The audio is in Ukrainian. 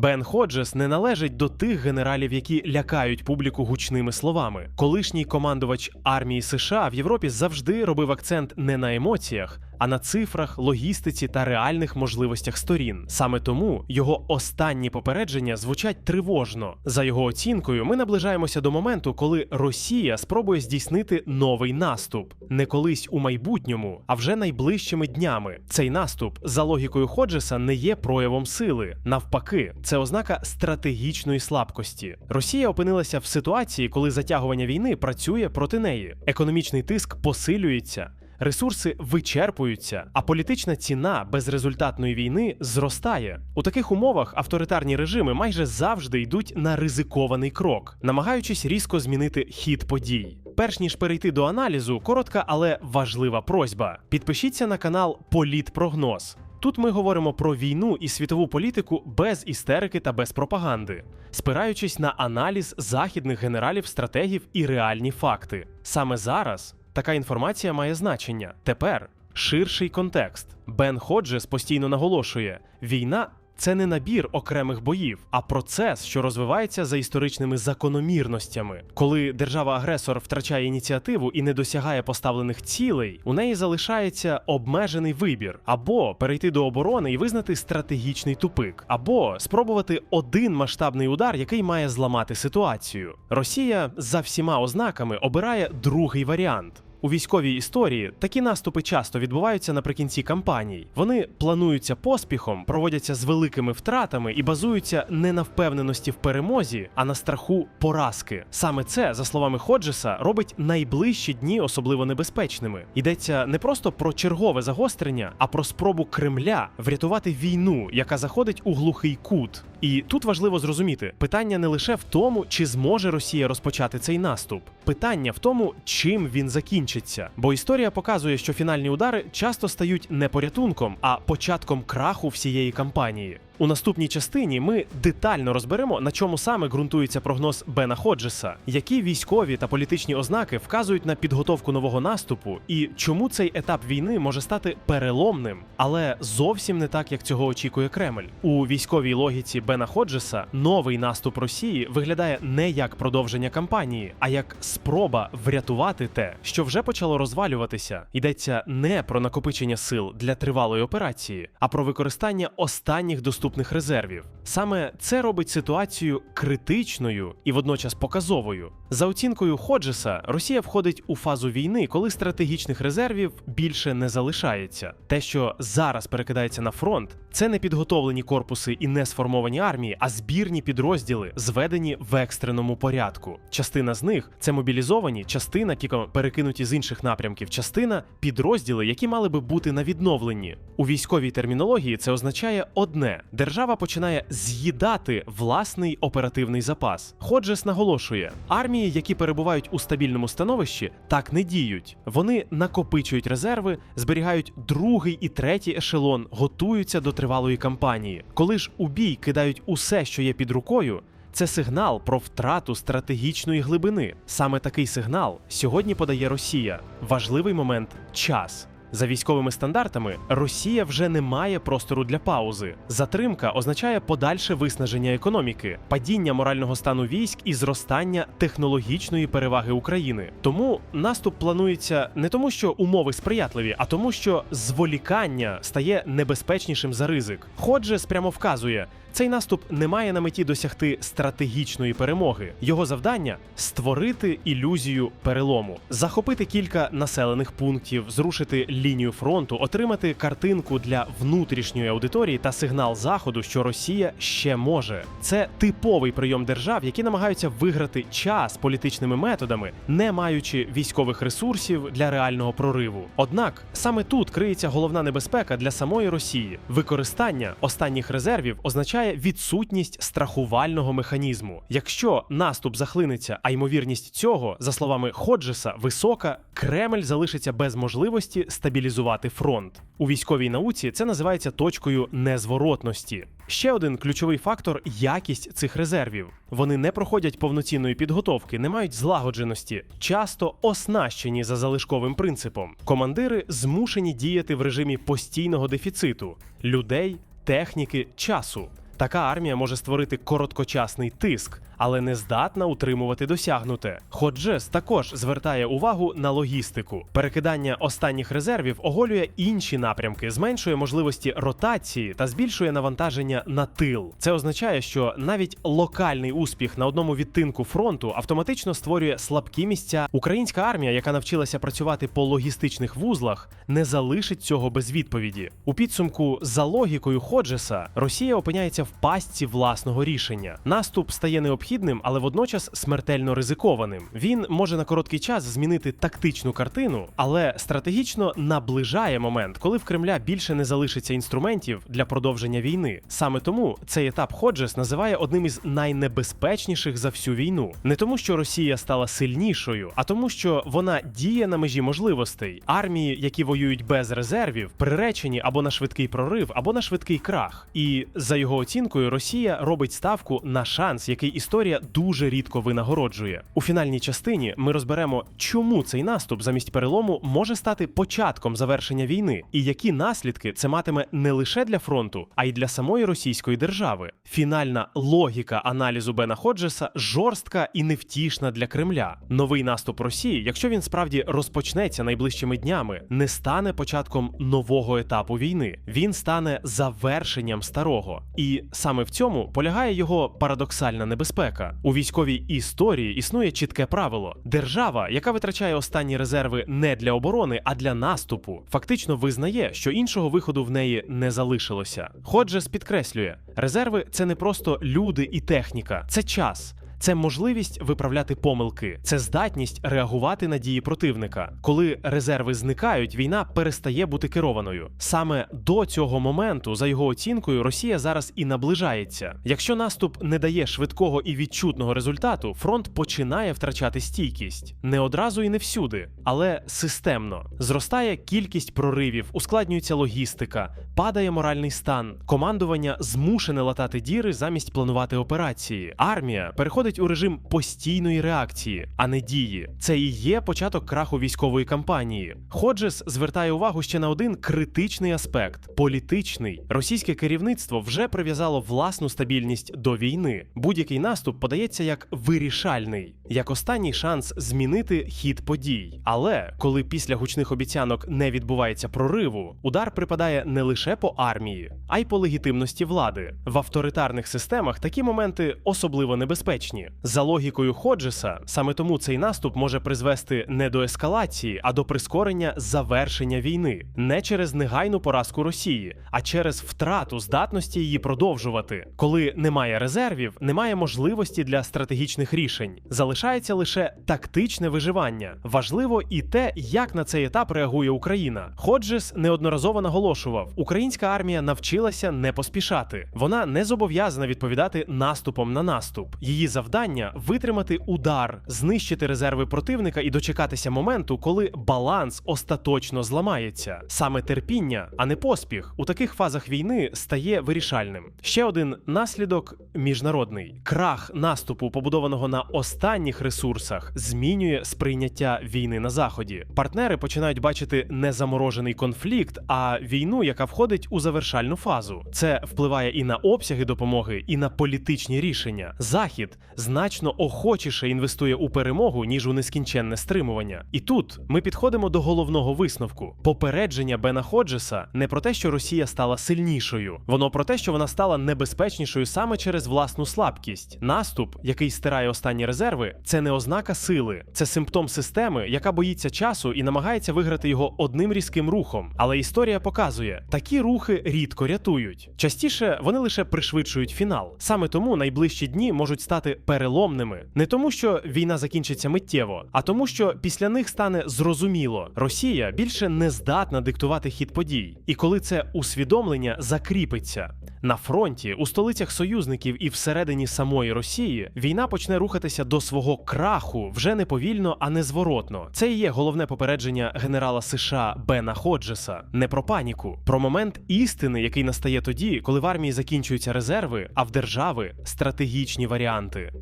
Бен Ходжес не належить до тих генералів, які лякають публіку гучними словами. Колишній командувач армії США в Європі завжди робив акцент не на емоціях, а на цифрах, логістиці та реальних можливостях сторін. Саме тому його останні попередження звучать тривожно. За його оцінкою, ми наближаємося до моменту, коли Росія спробує здійснити новий наступ не колись у майбутньому, а вже найближчими днями. Цей наступ, за логікою Ходжеса, не є проявом сили. Навпаки, це ознака стратегічної слабкості. Росія опинилася в ситуації, коли затягування війни працює проти неї. Економічний тиск посилюється. Ресурси вичерпуються, а політична ціна безрезультатної війни зростає. У таких умовах авторитарні режими майже завжди йдуть на ризикований крок, намагаючись різко змінити хід подій. Перш ніж перейти до аналізу, коротка, але важлива просьба. Підпишіться на канал Політпрогноз. Тут ми говоримо про війну і світову політику без істерики та без пропаганди, спираючись на аналіз західних генералів, стратегів і реальні факти. Саме зараз така інформація має значення. Тепер ширший контекст. Бен Ходжес постійно наголошує: війна. Це не набір окремих боїв, а процес, що розвивається за історичними закономірностями. Коли держава-агресор втрачає ініціативу і не досягає поставлених цілей, у неї залишається обмежений вибір або перейти до оборони і визнати стратегічний тупик, або спробувати один масштабний удар, який має зламати ситуацію. Росія за всіма ознаками обирає другий варіант. У військовій історії такі наступи часто відбуваються наприкінці кампаній. Вони плануються поспіхом, проводяться з великими втратами і базуються не на впевненості в перемозі, а на страху поразки. Саме це, за словами Ходжеса, робить найближчі дні особливо небезпечними. Йдеться не просто про чергове загострення, а про спробу Кремля врятувати війну, яка заходить у глухий кут. І тут важливо зрозуміти, питання не лише в тому, чи зможе Росія розпочати цей наступ. Питання в тому, чим він закінчиться. Бо історія показує, що фінальні удари часто стають не порятунком, а початком краху всієї кампанії. У наступній частині ми детально розберемо, на чому саме ґрунтується прогноз Бена Ходжеса, які військові та політичні ознаки вказують на підготовку нового наступу, і чому цей етап війни може стати переломним, але зовсім не так, як цього очікує Кремль. У військовій логіці Бена Ходжеса новий наступ Росії виглядає не як продовження кампанії, а як спроба врятувати те, що вже почало розвалюватися. Йдеться не про накопичення сил для тривалої операції, а про використання останніх доступних резервів. Саме це робить ситуацію критичною і водночас показовою. За оцінкою Ходжеса, Росія входить у фазу війни, коли стратегічних резервів більше не залишається. Те, що зараз перекидається на фронт, це не підготовлені корпуси і не сформовані армії, а збірні підрозділи, зведені в екстреному порядку. Частина з них це мобілізовані, частина кіко перекинуті з інших напрямків, частина підрозділи, які мали би бути на відновленні. У військовій термінології це означає одне: держава починає з'їдати власний оперативний запас. Ходжес наголошує, армії, які перебувають у стабільному становищі, так не діють. Вони накопичують резерви, зберігають другий і третій ешелон, готуються до тривалої кампанії. Коли ж у бій кидають усе, що є під рукою. Це сигнал про втрату стратегічної глибини. Саме такий сигнал сьогодні подає Росія. Важливий момент час. За військовими стандартами Росія вже не має простору для паузи. Затримка означає подальше виснаження економіки, падіння морального стану військ і зростання технологічної переваги України. Тому наступ планується не тому, що умови сприятливі, а тому, що зволікання стає небезпечнішим за ризик. Ходжес прямо вказує. Цей наступ не має на меті досягти стратегічної перемоги. Його завдання створити ілюзію перелому, захопити кілька населених пунктів, зрушити лінію фронту, отримати картинку для внутрішньої аудиторії та сигнал заходу, що Росія ще може. Це типовий прийом держав, які намагаються виграти час політичними методами, не маючи військових ресурсів для реального прориву. Однак саме тут криється головна небезпека для самої Росії. Використання останніх резервів означає відсутність страхувального механізму. Якщо наступ захлинеться, а ймовірність цього, за словами Ходжеса, висока, Кремль залишиться без можливості стабілізувати фронт. У військовій науці це називається точкою незворотності. Ще один ключовий фактор якість цих резервів. Вони не проходять повноцінної підготовки, не мають злагодженості, часто оснащені за залишковим принципом. Командири змушені діяти в режимі постійного дефіциту людей, техніки, часу. Така армія може створити короткочасний тиск, але не здатна утримувати досягнуте. Ходжес також звертає увагу на логістику. Перекидання останніх резервів оголює інші напрямки, зменшує можливості ротації та збільшує навантаження на тил. Це означає, що навіть локальний успіх на одному відтинку фронту автоматично створює слабкі місця. Українська армія, яка навчилася працювати по логістичних вузлах, не залишить цього без відповіді. У підсумку, за логікою Ходжеса, Росія опиняється в пастці власного рішення. Наступ стає необхідним, але водночас смертельно ризикованим. Він може на короткий час змінити тактичну картину, але стратегічно наближає момент, коли в Кремля більше не залишиться інструментів для продовження війни. Саме тому цей етап Ходжес називає одним із найнебезпечніших за всю війну. Не тому, що Росія стала сильнішою, а тому, що вона діє на межі можливостей. Армії, які воюють без резервів, приречені або на швидкий прорив, або на швидкий крах. І за його оцінкою, Росія робить ставку на шанс, який історія дуже рідко винагороджує. У фінальній частині ми розберемо, чому цей наступ замість перелому може стати початком завершення війни, і які наслідки це матиме не лише для фронту, а й для самої російської держави. Фінальна логіка аналізу Бена Ходжеса жорстка і невтішна для Кремля. Новий наступ Росії, якщо він справді розпочнеться найближчими днями, не стане початком нового етапу війни. Він стане завершенням старого. І саме в цьому полягає його парадоксальна небезпека. У військовій історії існує чітке правило: держава, яка витрачає останні резерви не для оборони, а для наступу, фактично визнає, що іншого виходу в неї не залишилося. Ходжес підкреслює, резерви це не просто люди і техніка, це час. Це можливість виправляти помилки, це здатність реагувати на дії противника. Коли резерви зникають, війна перестає бути керованою. Саме до цього моменту, за його оцінкою, Росія зараз і наближається. Якщо наступ не дає швидкого і відчутного результату, фронт починає втрачати стійкість не одразу і не всюди, але системно. Зростає кількість проривів, ускладнюється логістика, падає моральний стан. Командування змушене латати діри замість планувати операції. Армія переходить у режим постійної реакції, а не дії. Це і є початок краху військової кампанії. Ходжес звертає увагу ще на один критичний аспект політичний. Російське керівництво вже прив'язало власну стабільність до війни. Будь-який наступ подається як вирішальний, як останній шанс змінити хід подій. Але коли після гучних обіцянок не відбувається прориву, удар припадає не лише по армії, а й по легітимності влади. В авторитарних системах такі моменти особливо небезпечні. За логікою Ходжеса, саме тому цей наступ може призвести не до ескалації, а до прискорення завершення війни не через негайну поразку Росії, а через втрату здатності її продовжувати. Коли немає резервів, немає можливості для стратегічних рішень. Залишається лише тактичне виживання. Важливо і те, як на цей етап реагує Україна. Ходжес неодноразово наголошував: українська армія навчилася не поспішати. Вона не зобов'язана відповідати наступом на наступ. Її завдання витримати удар, знищити резерви противника і дочекатися моменту, коли баланс остаточно зламається. Саме терпіння, а не поспіх, у таких фазах війни стає вирішальним. Ще один наслідок міжнародний крах наступу, побудованого на останніх ресурсах, змінює сприйняття війни на заході. Партнери починають бачити не заморожений конфлікт, а війну, яка входить у завершальну фазу. Це впливає і на обсяги допомоги, і на політичні рішення. Захід значно охочіше інвестує у перемогу ніж у нескінченне стримування. І тут ми підходимо до головного висновку: попередження Бена Ходжеса не про те, що Росія стала сильнішою, воно про те, що вона стала небезпечнішою саме через власну слабкість. Наступ, який стирає останні резерви, це не ознака сили, це симптом системи, яка боїться часу і намагається виграти його одним різким рухом. Але історія показує, такі рухи рідко рятують. Частіше вони лише пришвидшують фінал. Саме тому найближчі дні можуть стати переломними, не тому, що війна закінчиться миттєво, а тому, що після них стане зрозуміло, Росія більше не здатна диктувати хід подій. І коли це усвідомлення закріпиться на фронті, у столицях союзників і всередині самої Росії, війна почне рухатися до свого краху вже не повільно, а не зворотно. Це і є головне попередження генерала США Бена Ходжеса. Не про паніку, про момент істини, який настає тоді, коли в армії закінчуються резерви, а в держави стратегічні варіанти.